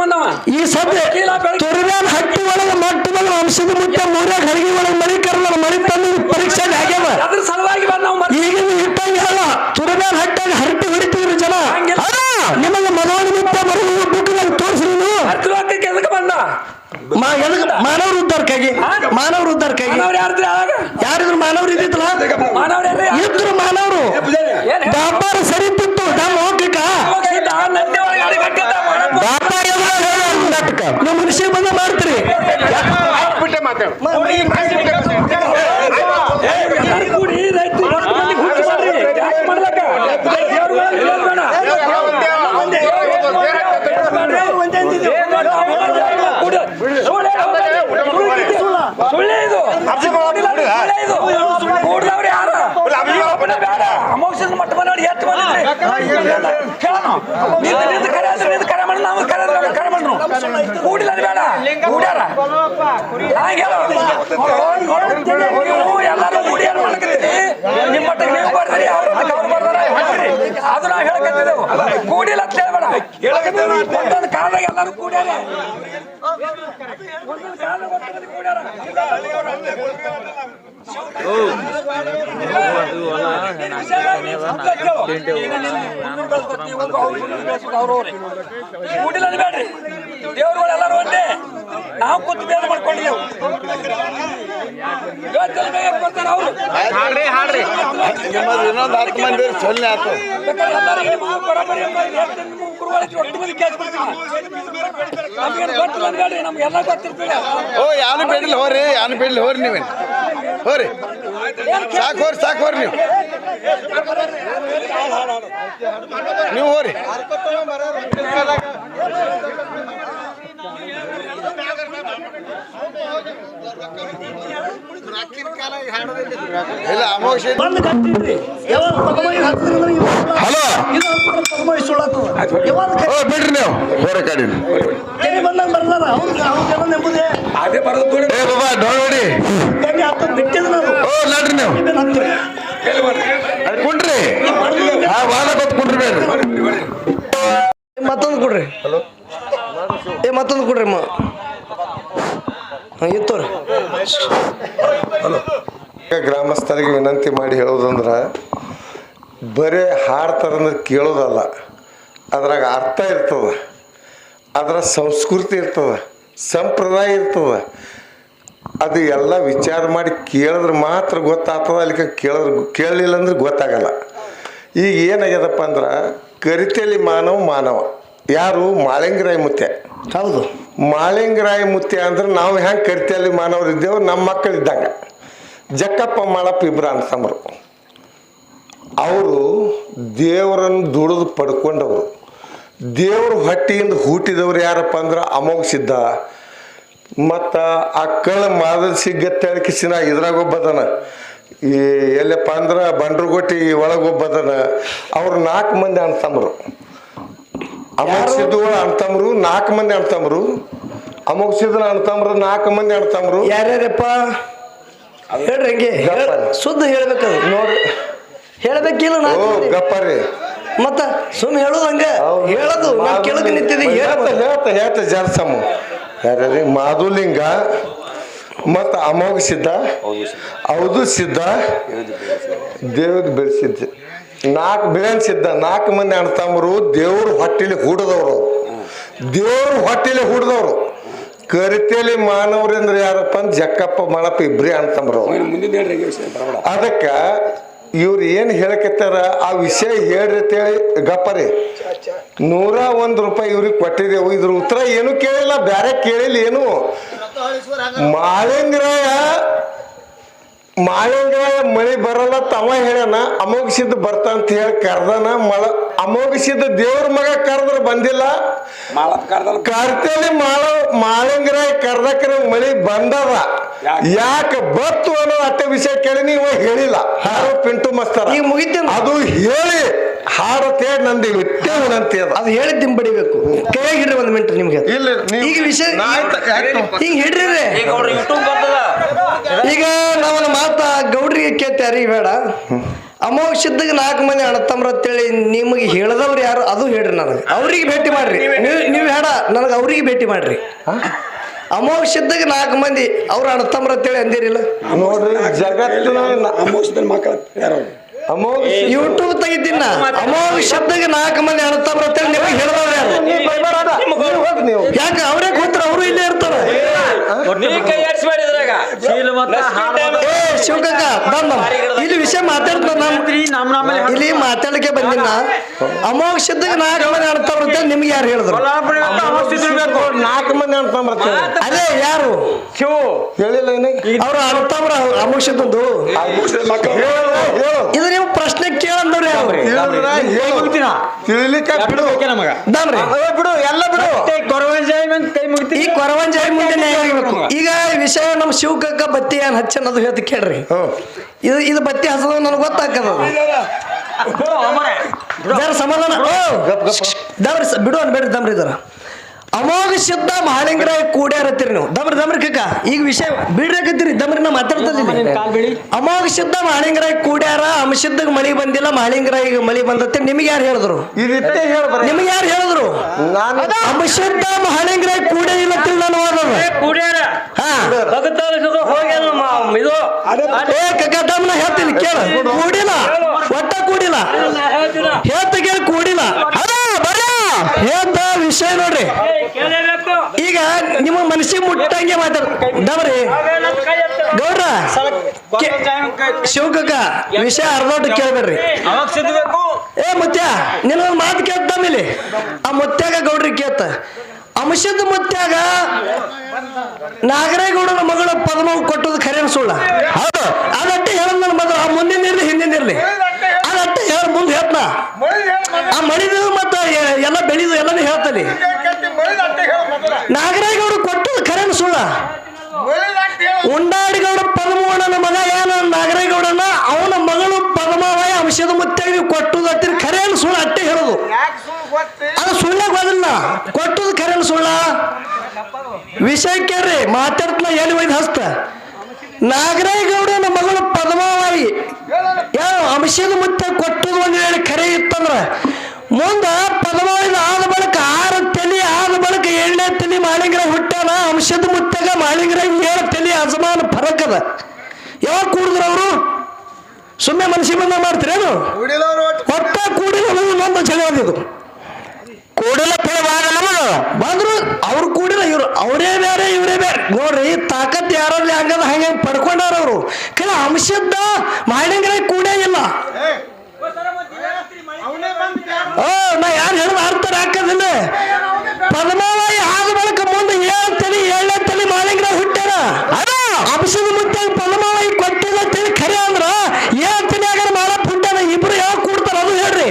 ಬಂದವ ಈ ಸದ್ಯ ತುರ್ಬ್ಯಾನ್ ಹಟ್ಟಿ ಒಳಗೆ ಮಟ್ಟದಾಗ ವಂಶದ ಮುಟ್ಟ ಮೂರ್ಯಾಗ ಹಡಗಿ ಒಳಗೆ ಮಳಿ ಮರಿ ಮಳಿ ತಂದು ಪರೀಕ್ಷೆ ಆಗ್ಯಾವ ಅದ್ರ ಸಲುವಾಗಿ ಬಂದವ ಈಗಿನ ಇಟ್ಟಂಗೆ ಹೇಳ ತುರ್ಬ್ಯಾನ್ ಹಟ್ಟಾಗ ಹರಟಿ ಹೊಡಿತೀವ್ರಿ ಜನ. ನಿಮಗೆ ಮನೋಣ ಮುಟ್ಟ ಬರೋದು ಬುಕ್ದಾಗ ತೋರಿಸ್ರಿ ನೀವು. ಹತ್ತು ಎದಕ್ಕೆ ಬಂದ? ಮಾನವ್ರ ಉದ್ದಾರಕ್ಕಾಗಿ ಮಾನವ್ರ ಉದ್ದಾರಕ್ಕಾಗಿ ಯಾರ್ದ್ರಿ ಮಾನವ್ರು ಇದ್ದಿತ್ತಲ್ಲ ಇದ್ರು ಮಾನವರು. ವ್ಯಾಪಾರ ಕೂಡ್ದವ್ರು ಮನುಷ್ಯ ಬಂದ ಬೇಡ. ಅಮೋಘದ ಮಟ್ಟ ಬಂದವ್ರು ಎಷ್ಟು ಬಂದಿದ್ರಿ? ಕೇಳೋಣ. ನಿಂತು ನಿಂತು ಕರೆ ಅಂದ್ರೆ ಕರೆ ಮಾಡಿ ನಾವು ಕರೆ ನಾವು ಕರೆ. ಕೂಡಿಲ್ಲ ಅದು ಬೇಡ ಕೂಡ್ಯಾರ ಹಾಗೆ ಹೇಳು. ನೀವು ಎಲ್ಲರೂ ಕೂಡಿ ಏನ್ ಮಾಡ್ಕತ್ತೀರಿ ನಿಮ್ಮ ಮಟ್ಟಿಗೆ ನೀವು ಅವ್ರ ಹೇಳ್ತೀರಿ. ಅದು ನಾವು ಹೇಳಕತ್ತಿದ್ದೆವು ಕೂಡಿಲ್ಲ ಅಂತ ಹೇಳ್ಬೇಡ. ಒಂದೊಂದು ಕಾರಣ ಎಲ್ಲರೂ ಒಂದೊಂದು ಕೂಡ್ಯಾರ. ಕೂಡಿಲ್ಲ ಬೇಡ್ರಿ. ದೇವ್ರುಗಳು ಎಲ್ಲರೂ ಒಂದೇ. ನಾವು ಕೂತು ಬೇರೆ ಮಾಡ್ಕೊಂಡಿದ್ದೆವು ಇವತ್ತೆಲ್ಲ ಬೇಗ ಬರ್ತಾರ ಅವ್ರು ಹಾಡ್ರಿ ಹಾಡ್ರಿ. ನಿಮ್ಮದು ಇನ್ನೊಂದು ಹತ್ತು ಮಂದಿ ಸೊನ್ನೆ ಆತು. ಓ ಯಾನು ಬಿಡ್ಲಿ ಹೋರಿ ಯಾನು ಬಿಡ್ಲಿ ಹೋರಿ ನೀವೇನು. ಹೋರಿ. ಸಾಕು ಹೋರಿ ಸಾಕು ಹೋರಿ ನೀವು. ನೀವು ಹೋರಿ. ಬಂದು ಕಟ್ಟಿದ್ರಿ. ಯಾವಾಗ ಪಗಮೈ ಹಾಕ್ತೀರಿ ಅಂದ್ರೆ ಹಲೋ? ಇದು ಯಾವಾಗ ಬಿಡ್ರಿ ನೀವು. ಹೋರಿ ಕಡಿ ಕೆರೆ ಬಂದಂಗ ಬರ್ತಾರ ಅವ್ರು ಅವ್ರ ಜನ ನೆಂಬುದೇ ಅದೇ ಬರೋದು ದೂರ ಏ ಬಾಬಾ ನೋಡಿ ಬಿಟ್ಟಿದ್ ಓ ನಡ್ರಿ ನೀವು. ಕುಂಡ್ರಿ. ವಾದ ಕೊಟ್ಟು ಕುಂಡ್ರಿ ಬೇಡ್ರಿ ಮತ್ತೊಂದು ಕೊಡ್ರಿ. ಏ ಮತ್ತೊಂದು ಕೊಡ್ರಿ ಅಮ್ಮ. ಗ್ರಾಮಸ್ಥರಿಗೆ ವಿನಂತಿ ಮಾಡಿ ಹೇಳೋದಂದ್ರೆ ಬರೀ ಹಾಡ್ತಾರಂದ್ರೆ ಕೇಳೋದಲ್ಲ ಅದ್ರಾಗ ಅರ್ಥ ಇರ್ತದೆ ಅದರ ಸಂಸ್ಕೃತಿ ಇರ್ತದ ಸಂಪ್ರದಾಯ ಇರ್ತದ. ಅದು ಎಲ್ಲ ವಿಚಾರ ಮಾಡಿ ಕೇಳಿದ್ರೆ ಮಾತ್ರ ಗೊತ್ತಾಗ್ತದ ಅಲ್ಲಿಗೆ ಕೇಳಿದ್ರೆ ಕೇಳಲಿಲ್ಲ ಅಂದ್ರೆ ಗೊತ್ತಾಗಲ್ಲ. ಈಗ ಏನಾಗ್ಯದಪ್ಪ ಅಂದ್ರೆ ಕರಿತೆಲಿ ಮಾನವ ಮಾನವ ಯಾರು ಮಾಳಿಂಗರಾಯ ಮುತ್ತೆ ಹೌದು. ಮಾಳಿಂಗರಾಯ ಮುತ್ಯ ಅಂದ್ರೆ ನಾವು ಹೆಂಗೆ ಕರಿತೇಲಿ ಮಾನವರು ಇದ್ದೇವೆ, ನಮ್ಮ ಮಕ್ಕಳು ಇದ್ದಂಗೆ. ಜಕ್ಕಪ್ಪ ಮಾಳಪ್ಪ ಇಬ್ರ ಅಂತಂಬರು ಅವರು ದೇವರನ್ನು ದುಡಿದು ಪಡ್ಕೊಂಡವರು. ದೇವ್ರ ಹೊಟ್ಟಿಯಿಂದ ಹುಟ್ಟಿದವ್ರು ಯಾರಪ್ಪ ಅಂದ್ರೆ ಅಮೋಘ ಸಿದ್ಧ. ಮತ್ತು ಆ ಕಳ್ಳ ಮಾದಲ್ ಸಿಗ್ಗತ್ತೆ ಕಿಸಿನ ಇದ್ರಾಗ ಒಬ್ಬದನ. ಈ ಎಲ್ಲಪ್ಪ ಅಂದ್ರೆ ಬಂಡ್ರಗೋಟಿ ಒಳಗೆ ಒಬ್ಬದನ. ಅವ್ರು ನಾಲ್ಕು ಮಂದಿ ಅಣ್ತಂಬ್ರು ಅಮೋಘ ಸಿದ್ದು ಅಣ್ತಮ್ರು ನಾಲ್ಕು ಮಂದಿ ಅಣ್ತಮ್ರು. ಅಮೋಘ ಸಿದ್ದು ಅಣ್ತಮ್ರು ನಾಲ್ಕು ಮಂದಿ ಅಣ್ತಮ್ರು. ಯಾರ್ಯಾರಪ್ಪ? ಹೇಳ್ರಿ ಹಂಗೆ. ಸುದ್ದ ಶುದ್ಧ ಹೇಳ್ಬೇಕದು. ನೋಡ್ರಿ. ಹೇಳ್ಬೇಕಿಲ್ಲ ಓ ಮಂದಿ. ಗಪ್ಪರಿ ಮತ್ತ ಸುಮ್ ಹೇಳೋದು ಹಂಗೆ. ಹೇಳೋದು ನಾವು ಕೆಳಗೆ ನಿಂತಿದ್ದೆ ಹೇಳ್ತ ಹೇಳ್ತ ಹೇಳ್ತ ಜರ್ಸಮ್ಮ. ಯಾರ್ಯಾರಿ ಮಾಧುಲಿಂಗ ಮತ್ತು ಅಮೋಘ ಸಿದ್ಧ ಹೌದು ಸಿದ್ಧ ದೇವ್ರಿಗೆ ಬೆಳೆಸಿದ್ದ ನಾಲ್ಕು ಬಿಳನ್ ಇದ್ದ ನಾಲ್ಕು ಮಂದಿ ಅಣ್ತಂಬರು ದೇವ್ರ ಹೊಟ್ಟಿಲಿ ಹುಡ್ದವ್ರು. ದೇವ್ರ ಹೊಟ್ಟಿಲಿ ಹುಡ್ದವ್ರು. ಕರಿತೇಲಿ ಮಾನವ್ರು ಅಂದ್ರೆ ಯಾರಪ್ಪ ಅಂದ್ರೆ ಜಕ್ಕಪ್ಪ ಮಾಡಪ್ಪ ಇಬ್ರಿ ಬರಬೇಡ. ಅದಕ್ಕ ಇವ್ರು ಏನು ಹೇಳಕತ್ತಾರ ಆ ವಿಷಯ ಹೇಳ್ರಿ ಅಂತೇಳಿ ಗಪ್ಪರಿ ನೂರ ಒಂದು ರೂಪಾಯಿ ಇವ್ರಿಗೆ ಕೊಟ್ಟಿದ್ದೆವು. ಇದ್ರ ಉತ್ತರ ಏನು ಕೇಳಿಲ್ಲ ಬ್ಯಾರೆ ಕೇಳಿಲ್ಲ ಏನು. ಮಾಳಿಂಗರಾಯ ಮಾಳಿಂಗರಾಯ ಮಳಿ ಬರಲ್ಲ ತವ ಹೇಳ್ಯಾನ ಅಮೋಘಸಿದ್ದ ಬರ್ತಾಂತ ಹೇಳಿ ಕರ್ದನ ಮಳ ಅಮೋಘಸಿದ್ದ ದೇವ್ರ ಮಗ ಕರೆದ್ರ ಬಂದಿಲ್ಲ. ಕರ್ತೇಲಿ ಮಾಳ ಮಾಳಿಂಗರಾಯ ಕರ್ದಕ್ರ ಮಳಿ ಬಂದದ. ಯಾಕೆ? ಬತ್ತು ಅನ್ನೋ ಅಟ್ಟ ವಿಷಯ ಕೇಳಿ ನೀವು ಹೇಳಿಲ್ಲ. ಹಾಡು ಪಿಂಟು ಮಸ್ತರ. ಈಗ ಮುಗಿತೇನೆ. ಅದು ಹೇಳಿ ಹಾಡತ್ತೆ ನಂದು ಇಟ್ಟೆ ಅಂತ ಅದ. ಅದು ಹೇಳಿ ದಿಂಬಡಿಬೇಕು ಕೈಯಾಗ ಹಿಡ್ರಿ ಒಂದು ಮಿಂಟ್ ನಿಮ್ಗೆ. ಇಲ್ಲ ಈಗ ವಿಷಯ ಹಿಂಗೆ ಹಿಡ್ರಿ? ಈಗ ಹಿಡ್ರಿ ಈಗ ನಮ್ಮನ್ನ ಮಾತ ಗೌಡ್ರಿಗೆ ಕೇಳ್ತಾರಿ ಬೇಡ. ಅಮೋಕ್ಷದಾಗ ನಾಲ್ಕು ಮಂದಿ ಅಣ್ಣತಮ್ರ ಅಂತೇಳಿ ನಿಮಗೆ ಹೇಳದವ್ರು ಯಾರು ಅದು ಹೇಳ್ರಿ ನನಗೆ. ಅವ್ರಿಗೆ ಭೇಟಿ ಮಾಡ್ರಿ. ನೀವು ನೀವು ಹೇಳ ನನಗೆ ಅವ್ರಿಗೆ ಭೇಟಿ ಮಾಡ್ರಿ. ಅಮೋಕ್ಷದಾಗ ನಾಲ್ಕು ಮಂದಿ ಅವ್ರ ಅಣ್ಣತಮ್ರ ಅಂತೇಳಿ ಅಂದಿರಿಲ್ಲ. ನೋಡ್ರಿ ಜಗತ್ತಿನ ಅಮೋಷದ ಮಕ್ಕಳ ಯಾರು ಅಮೋಘ ಯೂಟ್ಯೂಬ್ ತೆಗಿತೀನ ಅಮೋಘ ಶಬ್ದಕ್ಕೆ ನಾಲ್ಕು ಮಂದಿ ಅಣ್ಣತಮ್ರ ಅಂತೇಳಿ ನಿಮಗೆ ಹೇಳದವ್ರು ನೀವು ಯಾಕೆ ಅವರೇ ಕೂತ್ರ ಅವರು ಇಲ್ಲೇ ಇರ್ತಾರ ಶಿವಕಕ್ಕ ಬಂದ ಇಲ್ಲಿ ವಿಷಯ ಮಾತಾಡ್ತಾರ ನಾನು ಇಲ್ಲಿ ಮಾತಾಡಕ್ಕೆ ಬಂದಿನ ಅಮೋಘ ಶಬ್ದಕ್ಕೆ ನಾಲ್ಕು ಮಂದಿ ಅರ್ಥ ಅಂತೇಳಿ ನಿಮ್ಗೆ ಯಾರು ಹೇಳಿದ್ರು ಅಂತ ಅದೇ ಯಾರು? ಹೇಳಿಲ್ಲ ಏನಾಗಿ ಅವ್ರ ಅಣ್ಣತಮ್ರ ಅಮೋಘ ಶಬ್ದಂದು ಇದು ನೀವು ಪ್ರಶ್ನೆ ಕೇಳಂದವ್ರು ತಿಳಿಲಿಕ್ಕೆ ಬಿಡು. ದಮ್ರಿ ಬಿಡು ಎಲ್ಲ ಬಿಡು. ಈ ಕೊರವಂಜಾಯಿ ಮುಂದೆ ಈಗ ವಿಷಯ ನಮ್ಮ ಶಿವಕಕ್ಕ ಬತ್ತಿ ಏನ್ ಹಚ್ಚ ಅನ್ನೋದು ಹೇಳ್ತಿ ಕೇಳ್ರಿ. ಇದು ಇದು ಬತ್ತಿ ಹಸದ ನನಗೆ ಗೊತ್ತಾಕದ ಜರ ಸಮಾಧಾನ. ಬಿಡು ಅನ್ಬೇಡ್ರಿ ದಮ್ರಿ ಇದರ. ಅಮೋಘ ಶುದ್ಧ ಮಹಾಲಿಂಗರ ಕೂಡ್ಯಾರತ್ತೀರಿ ನೀವು. ದಮ್ರ ದಮ್ರ ಕಕ್ಕ ಈಗ ವಿಷಯ ಬಿಡ್ರಾಕತ್ತೀರಿ. ದಮ್ರ ನಾ ಮಾತಾಡ್ತಿದ್ದೀನಿ ಅಮೋಘ ಶುದ್ಧ ಮಹಾಲಿಂಗರ ಕೂಡ್ಯಾರ ಅಮಶುದ್ಧ ಮಳಿ ಬಂದಿಲ್ಲ ಮಹಾಲಿಂಗರ ಈಗ ಮಳಿ ಬಂದತ್ತೆ. ನಿಮ್ಗೆ ಯಾರು ಹೇಳಿದ್ರು? ಇದಿಷ್ಟೇ ಹೇಳ ಬರ. ನಿಮ್ಗೆ ಯಾರು ಹೇಳಿದ್ರು? ನಾನು ಅಂಶದ್ದ ಮಹಾಲಿಂಗರ ಕೂಡೇ ಇಲ್ಲ ತಿಳ್ಳ ಹೇಳ್ತೀನಿ ಕೇಳ. ಕೂಡಿಲ್ಲ. ಒಟ್ಟ ಕೂಡಿಲ್ಲ. ಹೇಳ್ತ ಕೇಳಿ ಕೂಡಿಲ್ಲ. ಅದ ಬರ ಹೇಳ್ತ ವಿಷಯ ನೋಡ್ರಿ. ಈಗ ನಿಮ್ಮ ಮನಸ್ಸಿಗೆ ಮುಟ್ಟಂಗೆ ಮಾತಾಡ ದಮ್ರಿ ಗೌಡ್ರ ಶಿವಕಕ್ಕ ವಿಷಯ ಅರ್ಧೋಟ ಕೇಳ್ಬೇಡ್ರಿ. ಏ ಮುತ್ಯ ನಿನ್ನ ಮಾತು ಕೇಳ್ತ ಮೇಲೆ ಆ ಮುತ್ಯಾಗ ಗೌಡ್ರಿ ಕೇತ ಅಂಶದ ಮುತ್ಯಾಗ ನಾಗರೇಗೌಡನ ಮಗಳು ಪದ್ಮವು ಕೊಟ್ಟದ ಖರೇನ ಸುಳ್ಳ. ಹೌದು. ಅದಟ್ಟೆ ಹೇಳ ನನ್ನ ಮಗಳು. ಆ ಮುಂದಿನ ಇರ್ಲಿ ಹಿಂದಿನ ಇರ್ಲಿ ಅದಟ್ಟೆ ಹೇಳ ಮುಂದೆ ಹೇಳ್ತನ. ಆ ಮಳಿದು ಮತ್ತ ಎಲ್ಲ ಬೆಳಿದು ಎಲ್ಲನೂ ಹೇಳ್ತಾನೆ ನಾಗರೇಗೌಡ ಕೊಟ್ಟದ್ದು ಖರೇನ ಸುಳ್ಳ. ಉಂಡಾಡಿಗೌಡ ಪದ್ಮವಣ್ಣನ ಮಗ ಏನ? ನಾಗರೇಗೌಡನ ಅವನ ಮಗಳು ಪದ್ಮವಾಯ ಅಂಶದ ಅತ್ತಿನ ಅತ್ತಿರ ಖರೇನ ಸುಳ್ಳ ಅಟ್ಟೆ ಹೇಳೋದು. ಅದು ಸುಳ್ಳ ಗೊತ್ತಿಲ್ಲ ಕೊಟ್ಟದ್ದು ಖರೇನ ಸುಳ್ಳ. ವಿಷಯ ಕೇಳ್ರಿ, ಮಾತಾಡ್ತನ ಎಲ್ಲಿ ಒಯ್ದು ಹಸ್ತ ನಾಗರೇಗೌಡನ ಮಗಳು ಪದ್ಮಾವಾಯಿ ಯಾವ ಅಂಶದ ಮುತ್ತ ಕೊಟ್ಟದು ಒಂದು ವೇಳೆ ಖರೆ ಇತ್ತಂದ್ರ ಮುಂದ ಪದ್ಮಾವಳಿದ ಆದ ಬಳಿಕ ಆರು ತಲೆ ಆದ ಬಳಿಕ ಏಳನೇ ತಲೆ ಮಾಳಿಂಗ್ರ ಹುಟ್ಟಾನ ಅಂಶದ ಮುತ್ತಾಗ ಮಾಳಿಂಗ್ರ ಏಳು ತಲೆ ಅಜಮಾನ ಫರಕ್ ಅದ ಯಾವಾಗ ಕೂಡಿದ್ರು ಅವರು? ಸುಮ್ಮನೆ ಮನಸ್ಸಿಗೆ ಬಂದ ಮಾಡ್ತೀರೇನು? ಒಟ್ಟ. ಕೂಡಿದ ಒಂದು ಜಗಳ ಇದು ಕೂಡಲ ಬಂದ್ರು ಅವ್ರು ಕೂಡಿಲ್ಲ, ಇವ್ರು ಅವರೇ ಬೇರೆ, ಇವರೇ ಬೇರೆ. ನೋಡ್ರಿ ತಾಕತ್ ಯಾರಲ್ಲಿ ಹಂಗದ ಹಂಗೆ ಪಡ್ಕೊಂಡಾರ ಅವರು. ಕೆಲ ಅಂಶದ್ದ ಮಾಡಿಂಗ್ರೆ ಕೂಡೇ ಇಲ್ಲ ಓ ನಾ ಯಾರು ಹೇಳಿದ ಅರ್ಥ ಹಾಕದಿಲ್ಲ ಪದ್ಮಾವಾಯಿ ಆದ ಬಳಿಕ ಮುಂದೆ ಏಳು ತಲೆ ಏಳನೇ ತಲೆ ಮಾಳಿಂಗ್ರ ಹುಟ್ಟ್ಯಾರ ಅದ ಅಂಶದ ಮುತ್ತೆ ಪದ್ಮಾವಾಯಿ ಕೊಟ್ಟಿಲ್ಲ ತಲೆ ಖರೆ ಅಂದ್ರ ಏಳು ತಲೆ ಆಗಾರ ಮಾಡಕ್ ಹುಟ್ಟ್ಯಾರ ಇಬ್ರು ಯಾವ ಕೂಡ್ತಾರ ಅದು ಹೇಳ್ರಿ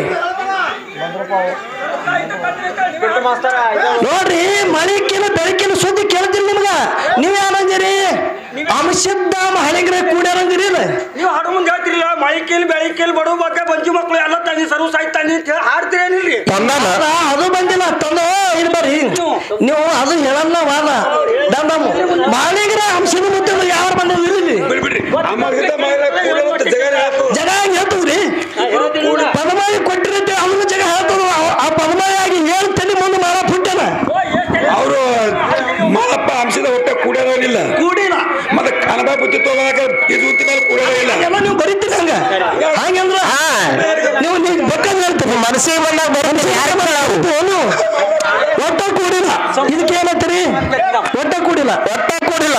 ನೋಡ್ರಿ ಮಳಿಕಿನ ಬೆಳಕಿನ ಸುದ್ದಿ ಕೇಳ್ತೀನಿ ನಿಮ್ಗ ನೀವ್ ಯಾರಂದಿರಿ ಅಂಶದ್ದ ಹಳಿಗ್ರೆ ಕೂಡ್ಯಾರಂದಿರಿ ಇಲ್ಲ ನೀವು ಹಾಡು ಮುಂದೆ ಮಳಿಕೇಲಿ ಬೆಳಿಕೇಲಿ ಬಡವ ಮಕ್ಕ ಬಂಜು ಮಕ್ಕಳು ಎಲ್ಲ ತಂದಿ ಸರ್ವ ಸಾಯ್ತಾನಿ ಅಂತ ಹೇಳಿ ಹಾಡ್ತೀರೇನಿಲ್ರಿ ಅದ ಅದು ಬಂದಿಲ್ಲ ತಂದು ಇಲ್ಲಿ ಬರ್ರಿ. ನೀವು ಅದು ಹೇಳಲ್ಲ ವಾದ. ದಮ್ಮ ಮಾಳಿಗ್ರೆ ಅಂಶದ ಮುದ್ದೆ ಯಾರು ಬಂದಿಲ್ಲ ಬಿಡ್ಬಿಡ್ರಿ ಅಮ್ಮಗಿಂತ ಮಹಿಳೆ ಕೂಡಲಂತ ಜಗನ್ ಹೇಳ್ತು. ಜಗ ಹೆಂಗ್ ಹೇಳ್ತದ್ರಿ ಪದಮಾಯಿ ಕೊಟ್ಟಿರತ್ತೆ ಅವನು ಜಗ ಹೇಳ್ತದ ಆ ಪದಮಾಯಿ ಆಗಿ ಏಳು ತಲೆ ಮುಂದೆ ಮಾರ ಪುಟ್ಟನ ಅವರು ಮಾಲಪ್ಪ ಅಂಶದ ಹೊಟ್ಟೆ ಕೂಡೋರಿಲ್ಲ ಕೂಡಿಲ್ಲ ಮತ್ತೆ ಕನಬ ಬುತ್ತಿ ತಗೋದಾಗ ಇದು ಉತ್ತಿ ಮೇಲೆ ಎಲ್ಲ ನೀವು ಬರೀತೀರಿ ಹಂಗ? ಹಂಗಂದ್ರ ನೀವು ನೀವು ಬೇಕಾದ್ರೆ ಹೇಳ್ತೀರಿ ಮನಸ್ಸಿಗೆ ಬಂದಾಗ ಬರೀತೀರಿ. ಯಾರು ಒಟ್ಟ ಕೂಡಿಲ್ಲ. ಇದಕ್ಕೆ ಏನಂತೀರಿ? ಒಟ್ಟ ಕೂಡಿಲ್ಲ. ಒಟ್ಟ ಕೂಡಿಲ್ಲ.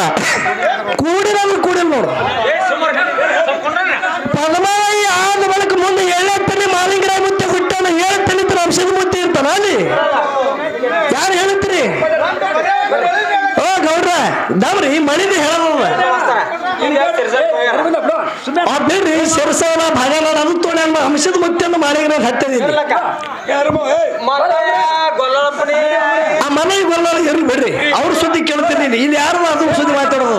ಕೂಡಿಲ್ಲ ಅಂದ್ರೆ ಕೂಡಿಲ್ಲ ನೋಡು. ಪದ್ಮಾವಯಿ ಆದ ಬಳಿಕ ಮುಂದೆ ತಲೆ ಮಾಲಿಂಗರ ಮುತ್ತೆ ಹುಟ್ಟಾನ ಏಳು ತಲೆ ತರ ಅಂಶದ ಮುತ್ತೆ ಇರ್ತಾನ ಅಲ್ಲಿ? ಯಾರು ಹೇಳ್ತೀರಿ? ಓ ಗೌಡ್ರ ದಮ್ರಿ ಮಳಿದ ಹೇಳೋದ ಭಾಗಲ್ಲ ಭಗನ ಅದು ತೊಳೆ ಅಂಶದ ಮುತ್ತನ್ನು ಮಾಡಿದ್ರೆ ಹತ್ತದಿಲ್ಲ ಆ ಮನೆಗೆ ಗೊಲ್ಲ ಇರ್ಲಿ ಬಿಡ್ರಿ. ಅವ್ರ ಸುದ್ದಿ ಕೇಳ್ತೀನಿ ಇಲ್ಲಿ ಯಾರು ಅದು ಸುದ್ದಿ ಮಾತಾಡೋದು?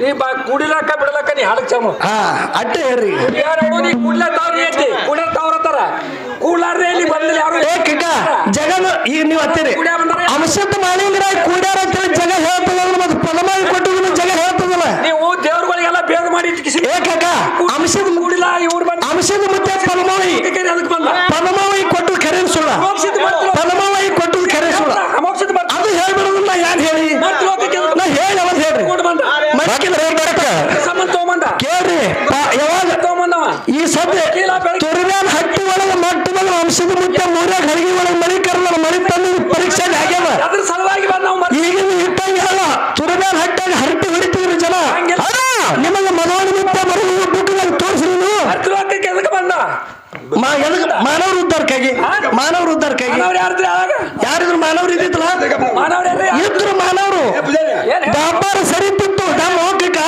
ಈ ಬಾ ಕೂಡಿಲಾಕ ಬಿಡಲಾಕ ನೀ ಹಾಡಕ್ ಚಮ. ಹಾ ಅಟ್ಟೆ ಹೇಳ್ರಿ. ಯಾರು ನೀ ಕೂಡ್ಲತ್ತವ್ರ ಐತಿ ಕೂಡತ್ತವ್ರ ಅತ್ತಾರ ಕೂಡ್ಲಾರ್ದೆ ಇಲ್ಲಿ ಬಂದಿಲ್ಲ ಯಾರು? ಏ ಕಿಕ್ಕ ಜಗನ ಈಗ ನೀವು ಹತ್ತೀರಿ. ಅಂಶದ ಮಾಡಿದ್ರೆ ಕೂಡ್ಯಾರ ಅಂತೇಳಿ ಜಗ ಹೇಳ್ತಾರೆ ಮತ್ತೆ ಪದಮಾಗಿ ಕೊಟ್ಟು ಜಗ ಹೇಳ್ತದಲ್ಲ ನೀವು ದೇವ್ರಗಳಿಗೆಲ್ಲ ಬೇಗ ಮಾಡಿ ಇಟ್ಕಿಸಿ ಏ ಕಾಕ ಅಂಶದ ಕೂಡಿಲ್ಲ ಇವ್ರು ಬಂದು ಅಂಶ ಯಾರು ಹೇಳಿ ಮತ್ತೆ ರೊಕ್ಕಕ್ಕೆ ಎದಕ್ಕೆ ನಾ ಹೇಳಿ ಅವತ್ತು ಹೇಳ್ರಿ ಕೊಟ್ಟು ಬಂದ ಮಕ್ಕಿನ ರೇಟ್ ಬರಕ ಸಂಬಂಧ ತಗೊಂಬಂದ ಕೇಳ್ರಿ ಪಾ- ಯಾವಾಗ ತಗೊಂಬಂದವ ಈ ಸದ್ಯ ತುರಿಬ್ಯಾನ್ ಹಟ್ಟಿ ಒಳಗೆ ಮಟ್ಟ ಒಳಗೆ ಅಂಶದ ಮುಟ್ಟ ಮೂರಾಗ ಹರಗಿ ಒಳಗೆ ಮಳಿ ಕರ್ಲ ಮಳಿ ತಂದು ಪರೀಕ್ಷೆ ಆಗ್ಯಾವ ಅದ್ರ ಸಲುವಾಗಿ ಬಂದ ನಾವು ಈಗಿನ ಇಟ್ಟಂಗಿಲ್ಲ ತುರಿಬ್ಯಾನ್ ಹಟ್ಟಾಗ ಹರಟಿ ಹೊಡಿತೀವ್ರಿ ಜನ ಅದ ನಿಮಗೆ ಮನೋಡಿ ಮುಟ್ಟ ಬರೋದು ಬುಕ್ದಾಗ ತೋರಿಸ್ರಿ ನೀವು ಹತ್ತು ರೊಕ್ಕಕ್ಕೆ ಎದಕ್ಕೆ ಬಂದ ಮಾ ಎದಕ್ ಮಾನವ್ರ ಉದ್ದಾರಕ್ಕಾಗಿ ಮಾನವ್ರ ಉದ್ದಾರಕ್ಕಾಗಿ ಯಾರ್ದ್ರಿ ಮಾನವ್ರು ಇದ್ದಿತ್ತಲ್ಲ ಇದ್ರು ಮಾನವರು ವ್ಯಾಪಾರ ಸರಿ ಬಿತ್ತು ನಮ್ಮ ಹೋಗ್ಲಿಕ್ಕ.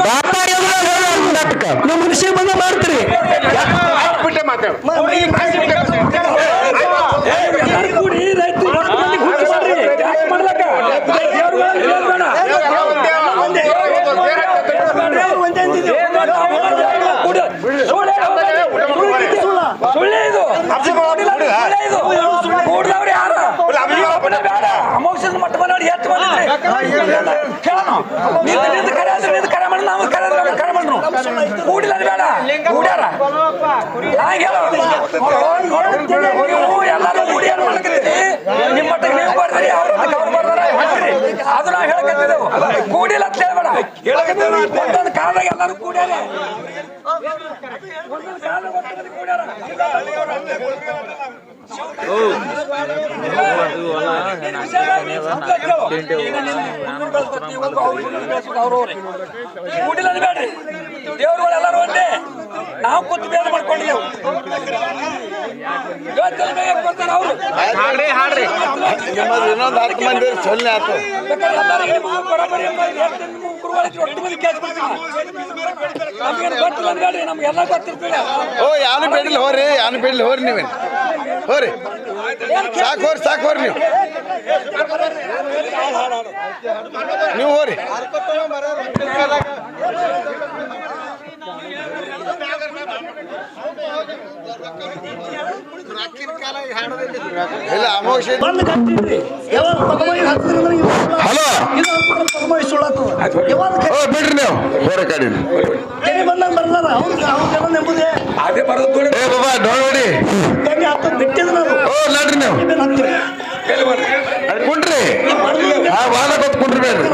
ವ್ಯಾಪಾರ ಮನುಷ್ಯ ಬಂದ ಮಾಡ್ತೀರಿ ಎಲ್ಲಾರು ಕೂಡಿ ರೈತರು ಹೊರತು ಮಂದಿಗೆ ಹುಚ್ಚು ಮಾಡ್ರಿ. ಜಾಸ್ತಿ ಮಾಡ್ಲಕ್ಕ. ದೇವ್ರುಗಳು ಇರೋದ್ ಬೇಡ. ಏನ್ ಬೇಡ, ಕೂಡಿ. ಸುಳ್ಳು ಹೇಳು. ಸುಳ್ಳೇ ಇದು. ಸುಳ್ಳೇ ಇದು. ಕೂಡ್ದವ್ರು ಯಾರು? ಅಮೋಘದ ಮಟ್ಟ ಬಂದವ್ರು ಎಷ್ಟು ಬಂದಿದ್ರಿ? ಕೇಳೋಣ. ನಿಂತು ನಿಂತು ಕರೆ ಕರೆ ಮಾಡಿ ನಾವು ಕರೆ ಆದ್ರೆ ಕರೆ ಮಾಡ್ರು. ಕೂಡಿಲ್ಲ ಬೇಡ. ಕೂಡ್ಯಾರ? ಹಾಗೆ ಹೇಳು. ನೀವು ಎಲ್ಲರೂ ಕೂಡಿ ಏನ್? ನಿಮ್ಮ ಮಟ್ಟಕ್ಕೆ ನೀವು ಬರ್ತೀರಿ ಅವ್ರ ಕವರ್ ಅವ್ರು ಬರ್ತಾರೆ. ಹೇಳ್ರಿ. ಅದು ನಾವು ಹೇಳಕತ್ತಿದ್ದೆವು. ಕೂಡಿಲ್ಲ ಅಂತ ಹೇಳ್ಬೇಡ. ಒಂದೊಂದು ಕಾಲದಾಗ ಎಲ್ಲರೂ ಕೂಡ್ಯಾರ. ಒಂದೊಂದು ಕಾಲದಾಗ ಕೂಡ್ಯಾರ. ಕೂಡಿಲ್ಲ ಬೇಡ್ರಿ. ಒಂದೇ. ನಾವು ಕೂತು ಬೇರೆ ಮಾಡ್ಕೊಂಡಿದ್ದೆವು. ಕೊಡ್ತಾರೆ ಅವರು. ಇನ್ನೊಂದು ಹತ್ತು ಮಂದಿ ಸೊನ್ನೆ ಬರೋಬ್ಬರಿ ಗುರುಗಳಿಗೆ ನಮ್ಗೇನು ಗೊತ್ತಿಲ್ಲ ಬೇಡ್ರಿ ನಮ್ಗೆಲ್ಲ ಗೊತ್ತಿರ್ತದೆ. ಓ ಯಾನು ಬಿಡ್ಲಿ ಹೋರಿ ಯಾನು ಬಿಡ್ಲಿ ಹೋರಿ ನೀವೇನು. ಹೋರಿ. ಸಾಕು ಹೋರಿ ಸಾಕು ಹೋರಿ ನೀವು. ನೀವು ಹೋರಿ ಇಲ್ಲ ಅಮೋಘ ಬಂದು ಕಟ್ಟಿದ್ರಿ ಯಾವಾಗ ಪದವಿ ಹಾಕ್ತಿರಿ ಅಂದ್ರೆ ಇವಾಗ ಹಲೋ. ಬಿಡ್ರಿ ನೀವು. ಹೋರಿ ಕಡಿ ಅದೇ ಬರೋದು ಬಾಬಾ ನೋಡಿ ಓ ನಡ್ರಿ ನೀವು. ಆ ಕುಂಡ್ರಿ ಬೇಡ್ರಿ.